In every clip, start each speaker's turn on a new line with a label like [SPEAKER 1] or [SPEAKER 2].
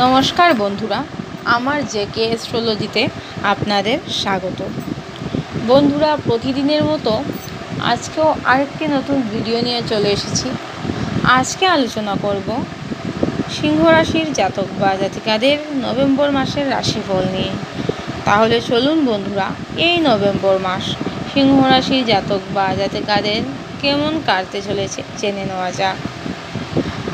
[SPEAKER 1] নমস্কার বন্ধুরা, আমার জে কে অ্যাস্ট্রোলজিতে আপনাদের স্বাগত। বন্ধুরা, প্রতিদিনের মতো আজকেও আরেকটি নতুন ভিডিও নিয়ে চলে এসেছি। আজকে আলোচনা করব সিংহ রাশির জাতক বা জাতিকাদের নভেম্বর মাসের রাশিফল নিয়ে। তাহলে চলুন বন্ধুরা, এই নভেম্বর মাস সিংহ রাশির জাতক বা জাতিকাদের কেমন কাটতে চলেছে, জেনে নেওয়া যাক।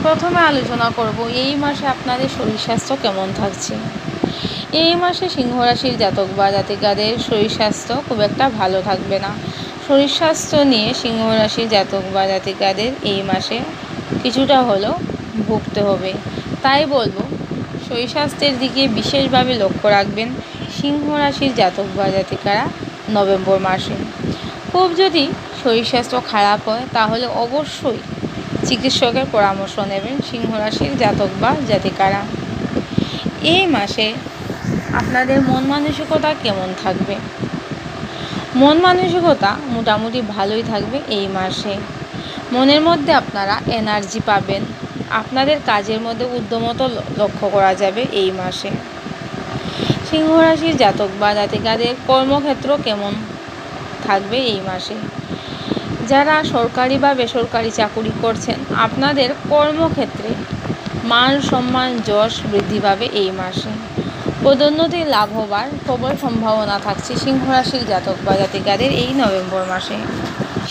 [SPEAKER 1] প্রথমে আলোচনা করব এই মাসে আপনাদের শরীর স্বাস্থ্য কেমন থাকছে? এই মাসে সিংহ রাশির জাতক বা জাতিকাদের শরীর স্বাস্থ্য খুব একটা ভালো থাকবে না। শরীর স্বাস্থ্য নিয়ে সিংহ রাশির জাতক বা জাতিকাদের এই মাসে কিছুটা হলেও ভুগতে হবে। তাই বলব, শরীর স্বাস্থ্যের দিকে বিশেষভাবে লক্ষ্য রাখবেন সিংহ রাশির জাতক বা জাতিকারা নভেম্বর মাসে। খুব যদি শরীর স্বাস্থ্য খারাপ হয়, তাহলে অবশ্যই চিকিৎসকের পরামর্শ নেবেন সিংহ রাশির জাতক বা জাতিকারা। এই মাসে আপনাদের মন মানসিকতা কেমন থাকবে? মন মানসিকতা মোটামুটি ভালোই থাকবে এই মাসে। মনের মধ্যে আপনারা এনার্জি পাবেন। আপনাদের কাজের মধ্যে উদ্যমত লক্ষ্য করা যাবে এই মাসে। সিংহ রাশির জাতক বা জাতিকাদের কর্মক্ষেত্র কেমন থাকবে এই মাসে? যারা সরকারি বা বেসরকারি চাকুরি করছেন, আপনাদের কর্মক্ষেত্রে মান সম্মান যশ বৃদ্ধি পাবে এই মাসে। পদোন্নতির লাভ হবার প্রবল সম্ভাবনা থাকছে সিংহরাশির জাতক বা জাতিকাদের এই নভেম্বর মাসে।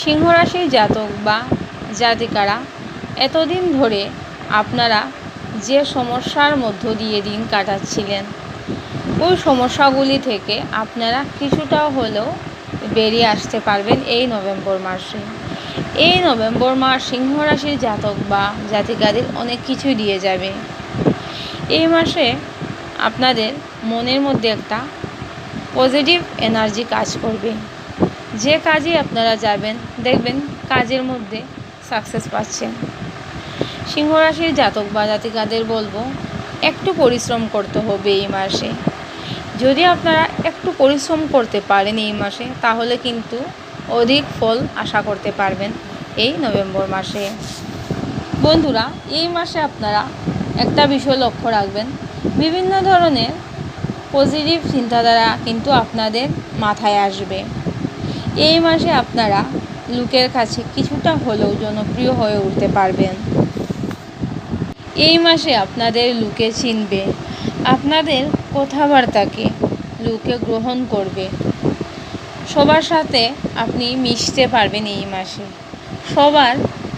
[SPEAKER 1] সিংহরাশির জাতক বা জাতিকারা, এতদিন ধরে আপনারা যে সমস্যার মধ্য দিয়ে দিন কাটাচ্ছিলেন, ওই সমস্যাগুলি থেকে আপনারা কিছুটা হলেও বেরিয়ে আসতে পারবেন এই নভেম্বর মাসে। এই নভেম্বর মাস সিংহ রাশির জাতক বা জাতিকাদের অনেক কিছু দিয়ে যাবে। এই মাসে আপনাদের মনের মধ্যে একটা পজিটিভ এনার্জি কাজ করবে। যে কাজে আপনারা যাবেন, দেখবেন কাজের মধ্যে সাকসেস পাচ্ছেন। সিংহ রাশির জাতক বা জাতিকাদের বলব, একটু পরিশ্রম করতে হবে এই মাসে। যদি আপনারা একটু পরিশ্রম করতে পারেন এই মাসে, তাহলে কিন্তু অধিক ফল আশা করতে পারবেন এই নভেম্বর মাসে। বন্ধুরা, এই মাসে আপনারা একটা বিষয় লক্ষ্য রাখবেন। বিভিন্ন ধরনের পজিটিভ চিন্তাধারা কিন্তু আপনাদের মাথায় আসবে। এই মাসে আপনারা লোকের কাছে কিছুটা হলেও জনপ্রিয় হয়ে উঠতে পারবেন। এই মাসে আপনাদের লোকে চিনবে আপনাদের কথাবার্তাকে লোকে গ্রহণ করবে। সবার সাথে আপনি মিশতে পারবেন এই মাসে। সবার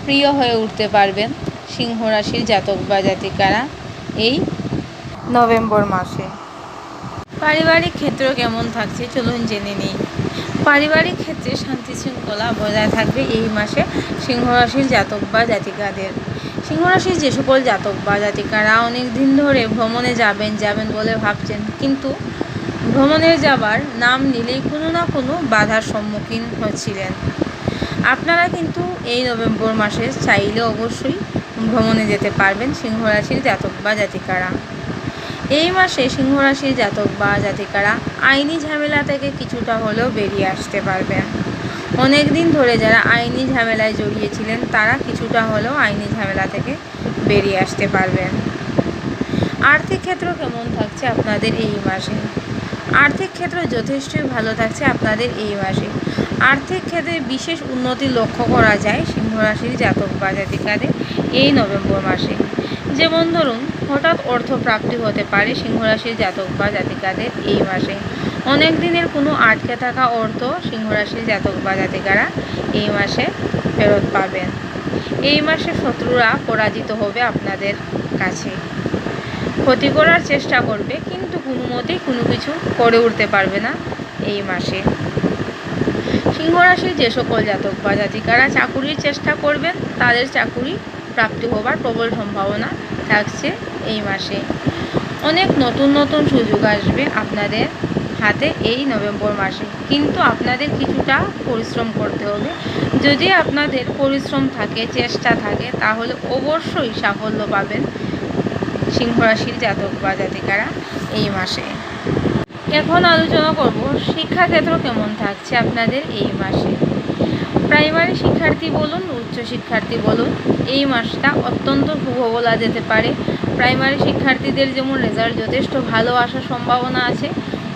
[SPEAKER 1] প্রিয় হয়ে উঠতে পারবেন সিংহ রাশির জাতক বা জাতিকারা এই নভেম্বর মাসে। পারিবারিক ক্ষেত্র কেমন থাকছে চলুন জেনে নিই। পারিবারিক ক্ষেত্রে শান্তি শৃঙ্খলা বজায় থাকবে এই মাসে সিংহ রাশির জাতক বা জাতিকাদের। সিংহ রাশির যে সকল জাতক বা জাতিকারা অনেক দিন ধরে ভ্রমণে যাবেন যাবেন বলে ভাবছেন। কিন্তু ভ্রমণে যাবার নাম নিলেই কোনো না কোনো বাধার সম্মুখীন হচ্ছিলেন। আপনারা কিন্তু এই নভেম্বর মাসে চাইলে অবশ্যই ভ্রমণে যেতে পারবেন সিংহ রাশির জাতক বা জাতিকারা। এই মাসে সিংহ রাশির জাতক বা জাতিকারা আইনি ঝামেলা থেকে কিছুটা হলেও বেরিয়ে আসতে পারবেন। অনেক দিন ধরে যারা আইনি ঝামেলায় জড়িয়েছিলেন, তারা কিছুটা হলেও আইনি ঝামেলা থেকে বেরিয়ে আসতে পারবেন। আর্থিক ক্ষেত্র কেমন থাকছে আপনাদের এই মাসে? আর্থিক ক্ষেত্র যথেষ্টই ভালো থাকছে আপনাদের এই মাসে। আর্থিক ক্ষেত্রে বিশেষ উন্নতি লক্ষ্য করা যায় সিংহরাশির জাতক বা জাতিকাদের এই নভেম্বর মাসে। যেমন ধরুন, হঠাৎ অর্থ প্রাপ্তি হতে পারে সিংহরাশির জাতক বা জাতিকাদের এই মাসে। অনেক দিনের কোনো আটকে থাকা অর্থ সিংহ রাশির জাতক বা জাতিকারা এই মাসে ফেরত পাবেন। এই মাসে শত্রুরা পরাজিত হবে আপনাদের কাছে। ক্ষতি করার চেষ্টা করবে, কিন্তু কোনো মতেই কোনো কিছু করে উঠতে পারবে না এই মাসে। সিংহ রাশির যে সকল জাতক বা জাতিকারা চাকুরির চেষ্টা করবেন, তাদের চাকুরি প্রাপ্তি হবার প্রবল সম্ভাবনা থাকছে এই মাসে। অনেক নতুন নতুন সুযোগ আসবে আপনাদের হাতে এই নভেম্বর মাসে। কিন্তু আপনাদের কিছুটা পরিশ্রম করতে হবে। যদি আপনাদের পরিশ্রম থাকে, চেষ্টা থাকে, তাহলে অবশ্যই সাফল্য পাবেন সিংহ রাশির জাতক বা জাতিকারা এই মাসে। এখন আলোচনা করব, শিক্ষাক্ষেত্র কেমন থাকছে আপনাদের এই মাসে? প্রাইমারি শিক্ষার্থী বলুন, উচ্চ শিক্ষার্থী বলুন, এই মাসটা অত্যন্ত শুভ বলা যেতে পারে। প্রাইমারি শিক্ষার্থীদের যেমন রেজাল্ট যথেষ্ট, ভালো আসার সম্ভাবনা আছে।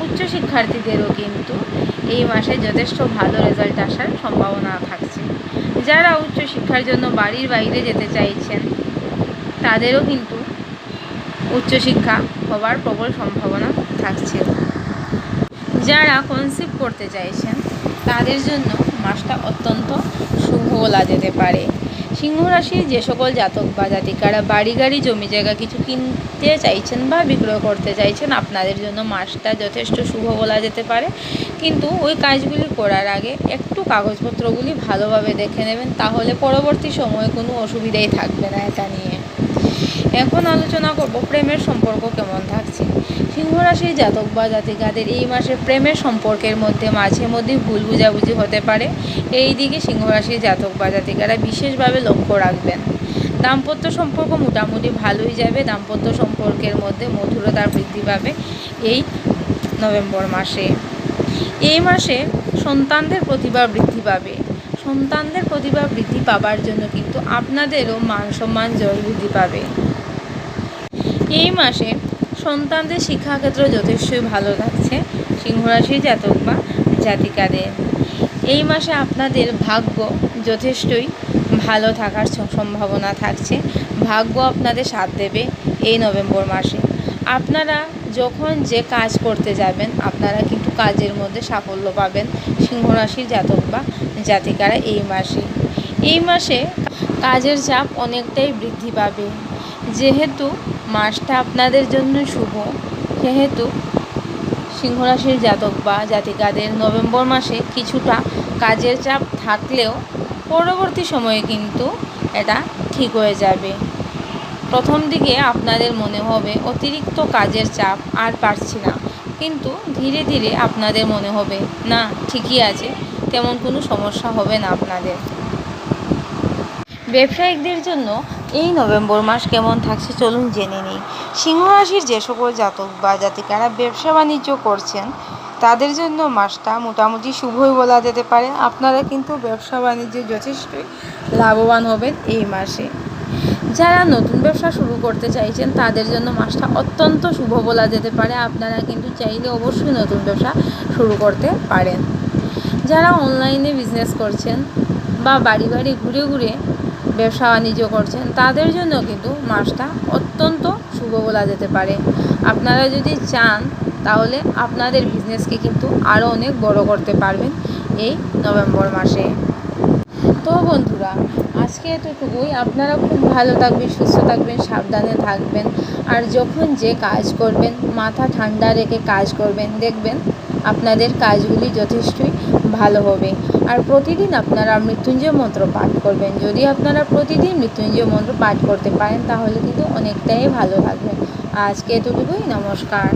[SPEAKER 1] উচ্চ শিক্ষার্থীদেরও কিন্তু এই মাসে যথেষ্ট ভালো রেজাল্ট আসার সম্ভাবনা থাকছে। যারা উচ্চ শিক্ষার জন্য বাড়ির বাইরে যেতে চাইছেন, তাদেরও কিন্তু উচ্চশিক্ষা হবার প্রবল সম্ভাবনা থাকছে। যারা কনসিভ করতে চাইছেন, তাদের জন্য মাসটা অত্যন্ত শুভ বলা যেতে পারে। সিংহ রাশির যে সকল জাতক বা জাতিকারা বাড়ি গাড়ি জমি জায়গা কিছু কিনতে চাইছেন বা বিক্রয় করতে চাইছেন, আপনাদের জন্য মাসটা যথেষ্ট শুভ বলা যেতে পারে। কিন্তু ওই কাজগুলি করার আগে একটু কাগজপত্রগুলি ভালোভাবে দেখে নেবেন, তাহলে পরবর্তী সময়ে কোনো অসুবিধাই থাকবে না এটা নিয়ে। এখন আলোচনা করব প্রেমের সম্পর্ক কেমন থাকছে। সিংহ রাশির জাতক বা জাতিকাদের এই মাসে প্রেমের সম্পর্কের মধ্যে মাঝে মধ্যে ভুল বুঝাবুঝি হতে পারে। এই দিকে সিংহ রাশির জাতক বা জাতিকারা বিশেষভাবে লক্ষ্য রাখবেন। দাম্পত্য সম্পর্ক মোটামুটি ভালোই যাবে, দাম্পত্য সম্পর্কের মধ্যে মধুরতা বৃদ্ধি পাবে এই নভেম্বর মাসে। এই মাসে সন্তানদের প্রতিভা বৃদ্ধি পাবে। সন্তানদের প্রতিভা বৃদ্ধি পাবার জন্য কিন্তু আপনাদেরও মান সম্মান জয় বৃদ্ধি পাবে। এই মাসে সন্তানদের শিক্ষাক্ষেত্র যথেষ্টই ভালো থাকছে সিংহরাশি জাতক বা জাতিকাদের। এই মাসে আপনাদের ভাগ্য যথেষ্টই ভালো থাকার সম্ভাবনা থাকছে। ভাগ্য আপনাদের সাথ দেবে এই নভেম্বর মাসে। আপনারা যখন যে কাজ করতে যাবেন, আপনারা কিন্তু কাজের মধ্যে সাফল্য পাবেন। সিংহরাশির জাতক বা জাতিকারা এই মাসে। এই মাসে কাজের চাপ অনেকটাই বৃদ্ধি পাবে। যেহেতু মাসটা আপনাদের জন্য শুভ, সেহেতু সিংহরাশির জাতক বা জাতিকাদের নভেম্বর মাসে কিছুটা কাজের চাপ থাকলেও পরবর্তী সময়ে কিন্তু এটা ঠিক হয়ে যাবে। প্রথম দিকে আপনাদের মনে হবে অতিরিক্ত কাজের চাপ আর পারছি না। কিন্তু ধীরে ধীরে আপনাদের মনে হবে, না, ঠিকই আছে। তেমন কোনো সমস্যা হবে না আপনাদের। ব্যবসায়িকদের জন্য এই নভেম্বর মাস কেমন থাকছে চলুন জেনে নিই। সিংহ রাশির যে সকল জাতক বা জাতিকারা ব্যবসা বাণিজ্য করছেন, তাদের জন্য মাসটা মোটামুটি শুভই বলা যেতে পারে। আপনারা কিন্তু ব্যবসা বাণিজ্যে যথেষ্টই লাভবান হবেন এই মাসে। যারা নতুন ব্যবসা শুরু করতে চাইছেন, তাদের জন্য মাসটা অত্যন্ত শুভ বলা যেতে পারে। আপনারা কিন্তু চাইলে অবশ্যই নতুন ব্যবসা শুরু করতে পারেন। যারা অনলাইনে বিজনেস করছেন বা বাড়ি বাড়ি ঘুরে ঘুরে ব্যবসা বাণিজ্য করছেন, তাদের জন্য কিন্তু মাসটা অত্যন্ত শুভ বলা যেতে পারে। আপনারা যদি চান, তাহলে আপনাদের বিজনেসকে কিন্তু আরও অনেক বড় করতে পারবেন এই নভেম্বর মাসে। তো বন্ধুরা, আজকে এতটুকুই। আপনারা খুব ভালো থাকবেন, সুস্থ থাকবেন, সাবধানে থাকবেন। আর যখন যে কাজ করবেন, মাথা ঠান্ডা রেখে কাজ করবেন, দেখবেন আপনাদের কাজগুলি যথেষ্টই ভালো হবে। আর প্রতিদিন আপনারা মৃত্যুঞ্জয় মন্ত্র পাঠ করবেন। যদি আপনারা প্রতিদিন মৃত্যুঞ্জয় মন্ত্র পাঠ করতে পারেন, তাহলে কিন্তু অনেকটাই ভালো লাগবে আজকে এতটুকুই, নমস্কার।